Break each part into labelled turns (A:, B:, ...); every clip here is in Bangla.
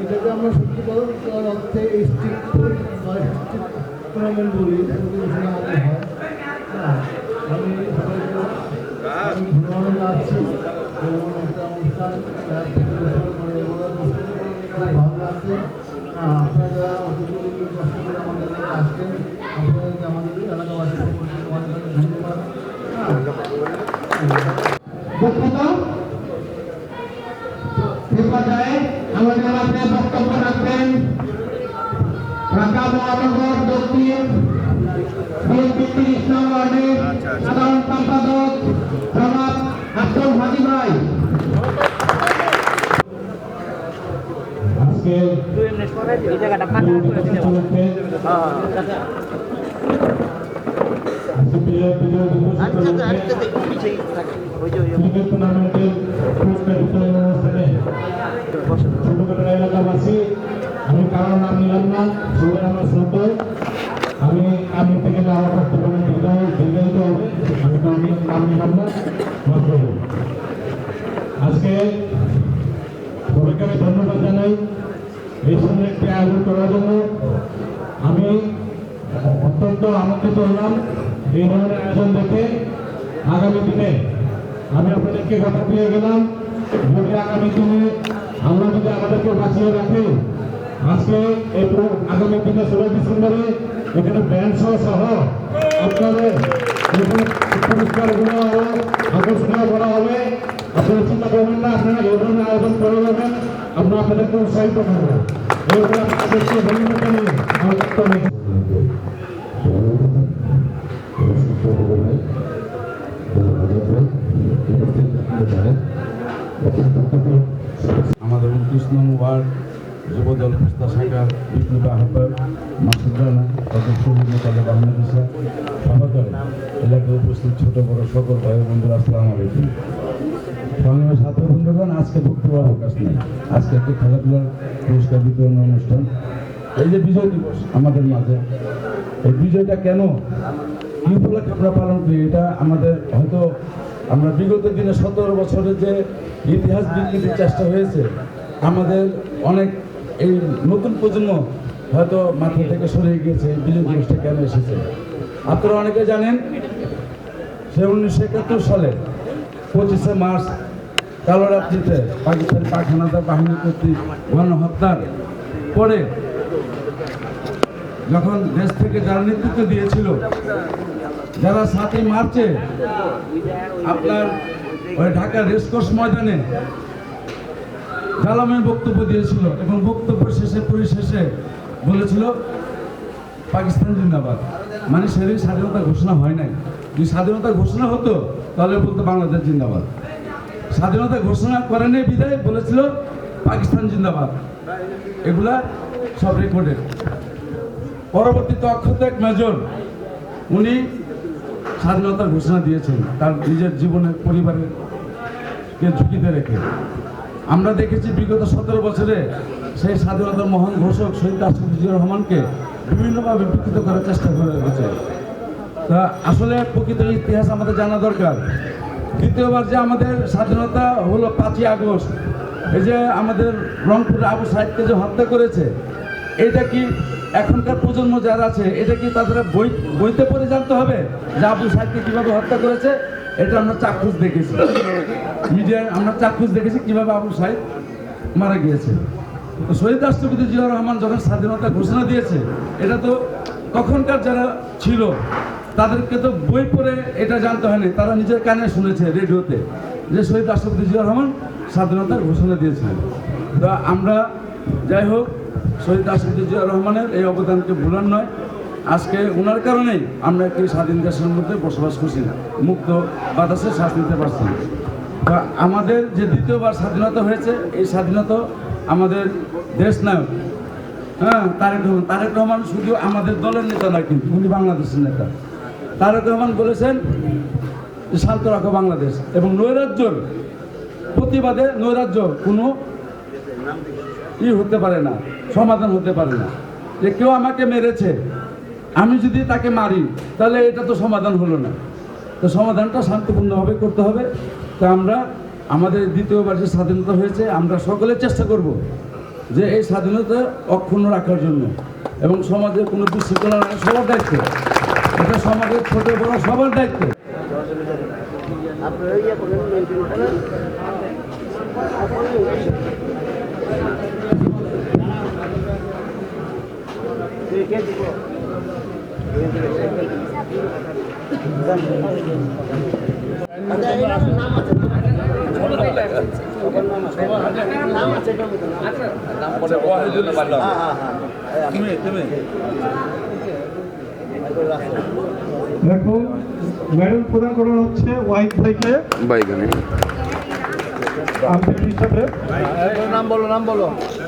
A: এটাকে আমরা সত্যিকার অর্থে স্ট্রিট বা টুর্নামেন্ট বলি হয়। হ্যাঁ, আমি ধন্যবাদ ভালো লাগছে। হ্যাঁ, আপনারা করে আমাদের এলাকাবাসী ধন্যবাদ হ্যাঁ
B: দুঃখিত এ পর্যায়ে আমাদের মাঝে বক্তব্য রাখবেন ঢাকা মহানগর দক্ষিণ বিএনপি তিরিশ নং ওয়ার্ডের সাধারণ সম্পাদক জনাব আব্দুল হাজি ভাই আজকে
C: এই জায়গাটা ফাঁকা করে দিতে হবে
B: আজকে বিজয় বিজয় দিবস
C: আচ্ছা
B: উপলক্ষে
C: আচ্ছা দেখুন পিছিয়ে থাকে ওই যে ওই যে
B: ক্রিকেট টুর্নামেন্টের পুরস্কার বিতরণ অনুষ্ঠানে
C: বসে
B: ছোটখাটো এলাকাবাসী আমি কারোর নাম নিলাম না সবাই আমার শ্রদ্ধ আমি আমি থেকে না আমার বক্তব্য দীর্ঘায়িত হবে আমি কারোর নাম নিলাম না। আজকে সবাইকে আমি ধন্যবাদ জানাই। এই সময় একটি আয়োজন করার জন্য আমি অত্যন্ত আনন্দিত হলাম এই ধরনের আয়োজন দেখে আগামী দিনে আমি আপনাদেরকে কথা দিয়ে গেলাম। যদি আগামী দিনে আমরা যদি আমাদেরকে বাঁচিয়ে রাখি, আজকে এই আগামী দিনে ষোলোই ডিসেম্বরে এখানে ব্যান্ড সহ আপনাদের পুরস্কারগুলো আরও আকর্ষণীয় করা হবে। আপনারা করবেন না, আপনারা এই আয়োজন করে যাবেন, আমরা আপনাদেরকে উৎসাহিত করব।
D: আমাদের উনত্রিশ ওয়ার্ড যুবদল কুস্তা শাখার বিপ্লবী আহ্বায়ক মাসুদ রানা সদস্য তাদের বাংলাদেশের সহকারে এলাকায় উপস্থিত ছোট, বড় সকল ভাই বন্ধুরা আসসালাম আলাইকুম। সংগ্রামের ছাত্র বন্ধুগণ, আজকে বক্তব্য অবকাশ নেই। আজকে একটি খেলাধুলার পুরস্কার বিতরণ অনুষ্ঠান। এই যে বিজয় দিবস আমাদের মাঝে, এই বিজয়টা কেন? কি উপলক্ষে আমরা পালন করি? এটা আমাদের হয়তো আমরা বিগত দিনে সতেরো বছরের যে ইতিহাস বিকৃতির চেষ্টা হয়েছে, আমাদের অনেক এই নতুন প্রজন্ম হয়তো মাথা থেকে সরে গিয়েছে বিজয় দিবসটা কেন এসেছে? আপনারা অনেকে জানেন, সে উনিশশো একাত্তর সালে পঁচিশে মার্চ কালো রাত্রিতে পাকিস্তান পাখানাদার বাহিনী কর্তৃক গণহত্যার পরে যখন দেশ থেকে যারা নেতৃত্ব দিয়েছিল, যারা সাতই মার্চে আপনার ওই ঢাকা রেসকোর্স ময়দানে জালামের বক্তব্য দিয়েছিল এবং বক্তব্য শেষে পরিশেষে বলেছিল, পাকিস্তান জিন্দাবাদ। মানে সেদিন স্বাধীনতা ঘোষণা হয় নাই। যদি স্বাধীনতা ঘোষণা হতো, তাহলে বলতো বাংলাদেশ জিন্দাবাদ। স্বাধীনতা ঘোষণা করেনি বিদায় বলেছিল পাকিস্তান জিন্দাবাদ। এগুলা সব রেকর্ডে পরবর্তীতে অক্ষত এক মেজর, উনি স্বাধীনতার ঘোষণা দিয়েছেন, তার নিজের জীবনের পরিবারের কে ঝুঁকিতে রেখে। আমরা দেখেছি বিগত সতেরো বছরে সেই স্বাধীনতার মহান ঘোষক শহীদ রাষ্ট্রপতি রহমানকে বিভিন্নভাবে বিকৃত করার চেষ্টা করে গেছে তা আসলে প্রকৃত ইতিহাস আমাদের জানা দরকার। দ্বিতীয়বার যে আমাদের স্বাধীনতা হলো পাঁচই আগস্ট, এই যে আমাদের রংপুরে আবু সাহেবকে যে হত্যা করেছে, এটা কি এখনকার প্রজন্ম যারা আছে, এটা কি তাদের বই, বইতে পড়ে জানতে হবে যে আবু সাহেবকে কীভাবে হত্যা করেছে? এটা আমরা চাক্ষুষ দেখেছি। মিডিয়ায় আমরা চাক্ষুষ দেখেছি কীভাবে আবু সাহেব মারা গিয়েছে। শহীদ রাষ্ট্রপতি জিয়াউর রহমান যখন স্বাধীনতা ঘোষণা দিয়েছে, এটা তো তখনকার যারা ছিল, তাদেরকে তো বই পড়ে এটা জানতে হয়নি। তারা নিজের কানে শুনেছে রেডিওতে যে শহীদ রাষ্ট্রপতি জিয়াউর রহমান স্বাধীনতার ঘোষণা দিয়েছিলেন। তো আমরা যাই হোক, শহীদ রাষ্ট্রপতি জিয়াউর রহমানের এই অবদানকে ভুলার নয়। আজকে ওনার কারণেই আমরা একটি স্বাধীন দেশের মধ্যে বসবাস করছি না। মুক্ত বাতাসে শ্বাস নিতে পারছি না। আমাদের যে দ্বিতীয়বার স্বাধীনতা হয়েছে, এই স্বাধীনতা আমাদের দেশ নায়ক হ্যাঁ তারেক রহমান। তারেক রহমান শুধু আমাদের দলের নেতা নয় কিন্তু, উনি বাংলাদেশের নেতা। তারেক রহমান বলেছেন শান্ত রাখো বাংলাদেশ এবং নৈরাজ্যর প্রতিবাদে নৈরাজ্য কোনো ই হতে পারে না, সমাধান হতে পারে না। যে কেউ আমাকে মেরেছে আমি যদি তাকে মারি, তাহলে এটা তো সমাধান হলো না। তো সমাধানটা শান্তিপূর্ণভাবে করতে হবে। তো আমরা, আমাদের দ্বিতীয়বার যে স্বাধীনতা হয়েছে, আমরা সকলে চেষ্টা করব যে এই স্বাধীনতা অক্ষুণ্ণ রাখার জন্য। এবং সমাজের কোনো বিশৃঙ্খলা সবার দায়িত্ব। এটা সমাজের ছোট বড় সবার দায়িত্ব।
E: আপনারা ইয়ে
C: দেখুন মেডেল প্রদান করা হচ্ছে ওয়াইফ ভাইকে
F: বাইগানে।
C: আন্তরিক হিসাবে।
E: নাম বলো নাম বলো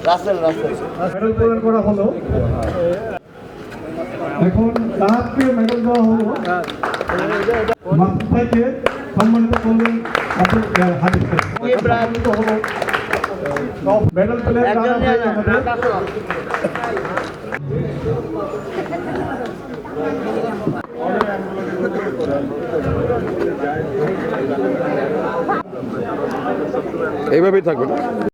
E: রাসেল রাসেল।
C: মেডেল প্রদান করা হলো। এখন তাহাকে মেডেল দেওয়া হলো। মাসুদ ভাইকে সম্মানিত করলেন হাদিস। সম্মানিত হলো মেডেল
F: এইভাবেই থাকবেন